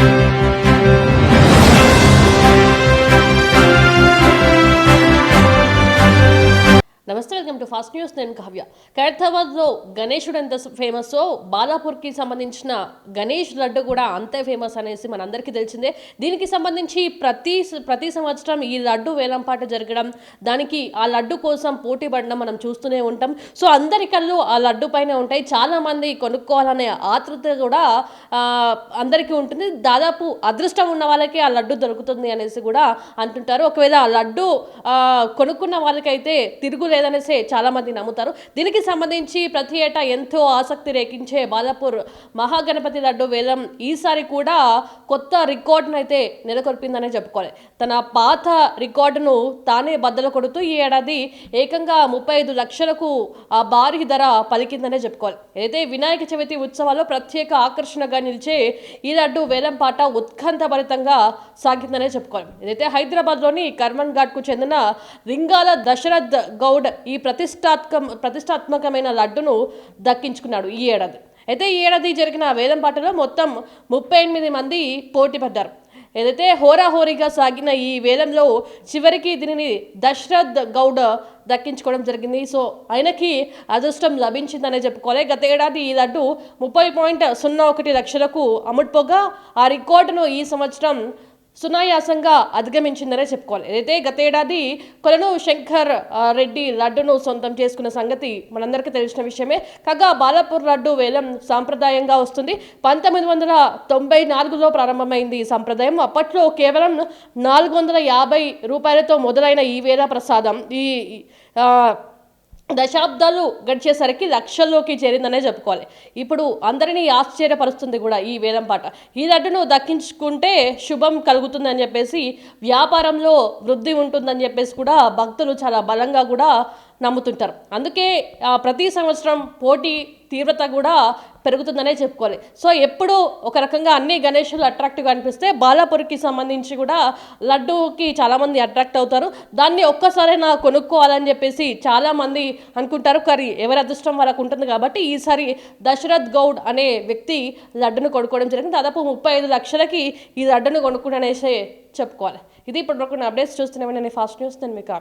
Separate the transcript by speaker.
Speaker 1: Thank you. Welcome to Fast News నేను కావ్య. ఖైరతాబాద్లో గణేశుడు ఎంత ఫేమస్ బాలాపూర్కి సంబంధించిన గణేష్ లడ్డు కూడా అంతే ఫేమస్ అనేసి మనందరికీ తెలిసిందే. దీనికి సంబంధించి ప్రతి ప్రతి సంవత్సరం ఈ లడ్డు వేలంపాట జరగడం దానికి ఆ లడ్డు కోసం పోటీ పడడం మనం చూస్తూనే ఉంటాం. సో అందరి కళ్ళు ఆ లడ్డు పైన ఉంటాయి. చాలా మంది కొనుక్కోవాలనే ఆతృత కూడా అందరికీ ఉంటుంది. దాదాపు అదృష్టం ఉన్న వాళ్ళకి ఆ లడ్డు దొరుకుతుంది అనేసి కూడా అంటుంటారు. ఒకవేళ ఆ లడ్డు కొనుక్కున్న వాళ్ళకైతే తిరుగులేదనేసి చాలా మంది నమ్ముతారు. దీనికి సంబంధించి ప్రతి ఏటా ఎంతో ఆసక్తి రేకించే బాలాపూర్ మహాగణపతి లడ్డు వేలం ఈసారి కూడా కొత్త రికార్డును అయితే నెలకొల్పిందనే చెప్పుకోవాలి. తన పాత రికార్డును తానే బద్దలు కొడుతూ ఈ ఏడాది ఏకంగా ముప్పై ఐదు లక్షలకు ఆ భారీ ధర పలికిందనే చెప్పుకోవాలి. ఏదైతే వినాయక చవితి ఉత్సవాల్లో ప్రత్యేక ఆకర్షణగా నిలిచే ఈ లడ్డు వేలం పాట ఉత్కంఠభరితంగా సాగిందనే చెప్పుకోవాలి. ఏదైతే హైదరాబాద్లోని కర్మన్ ఘాట్కు చెందిన రింగాల దశరథ్ గౌడ్ ఈ ప్రతిష్టాత్మక ప్రతిష్టాత్మకమైన లడ్డును దక్కించుకున్నాడు ఈ ఏడాది. అయితే ఈ ఏడాది జరిగిన వేలం పాటలో మొత్తం ముప్పై ఎనిమిది మంది పోటీ పడ్డారు. ఏదైతే హోరాహోరీగా సాగిన ఈ వేలంలో చివరికి దీనిని దశరథ్ గౌడ్ దక్కించుకోవడం జరిగింది. సో ఆయనకి అదృష్టం లభించిందనే చెప్పుకోవాలి. గత ఏడాది ఈ లడ్డు ముప్పై పాయింట్ సున్నా ఒకటి లక్షలకు అమ్ముడుపోగా ఆ రికార్డును ఈ సంవత్సరం సునాయాసంగా అధిగమించిందనే చెప్పుకోవాలి. ఏదైతే గతేడాది కొలను శంకర్ రెడ్డి లడ్డును సొంతం చేసుకున్న సంగతి మనందరికీ తెలిసిన విషయమే. కాగా బాలాపూర్ లడ్డు వేలం సాంప్రదాయంగా వస్తుంది. పంతొమ్మిది వందల తొంభై నాలుగులో ప్రారంభమైంది ఈ సంప్రదాయం. అప్పట్లో కేవలం నాలుగు వందల యాభై రూపాయలతో మొదలైన ఈ వేల ప్రసాదం. ఈ దశాబ్దాలు గడిచేసరికి లక్షల్లోకి చేరిందనే చెప్పుకోవాలి. ఇప్పుడు అందరినీ ఆశ్చర్యపరుస్తుంది కూడా ఈ వేలం పాట. ఈ లడ్డును దక్కించుకుంటే శుభం కలుగుతుందని చెప్పేసి వ్యాపారంలో వృద్ధి ఉంటుందని చెప్పేసి కూడా భక్తులు చాలా బలంగా కూడా నమ్ముతుంటారు. అందుకే ప్రతి సంవత్సరం పోటీ తీవ్రత కూడా పెరుగుతుందనే చెప్పుకోవాలి. సో ఎప్పుడు ఒక రకంగా అన్ని గణేషులు అట్రాక్టివ్గా అనిపిస్తే బాలాపూర్కి సంబంధించి కూడా లడ్డూకి చాలామంది అట్రాక్ట్ అవుతారు. దాన్ని ఒక్కసారైనా కొనుక్కోవాలని చెప్పేసి చాలామంది అనుకుంటారు. కానీ ఎవరి అదృష్టం వాళ్ళకు ఉంటుంది కాబట్టి ఈసారి దశరథ్ గౌడ్ అనే వ్యక్తి లడ్డును కొనుక్కోవడం జరిగింది. దాదాపు ముప్పై ఐదు లక్షలకి ఈ లడ్డును కొనుక్కునేసే చెప్పుకోవాలి. ఇది ఇప్పుడు అప్డేట్స్ చూస్తున్నామని నేను ఫాస్ట్ న్యూస్ నేను మీకు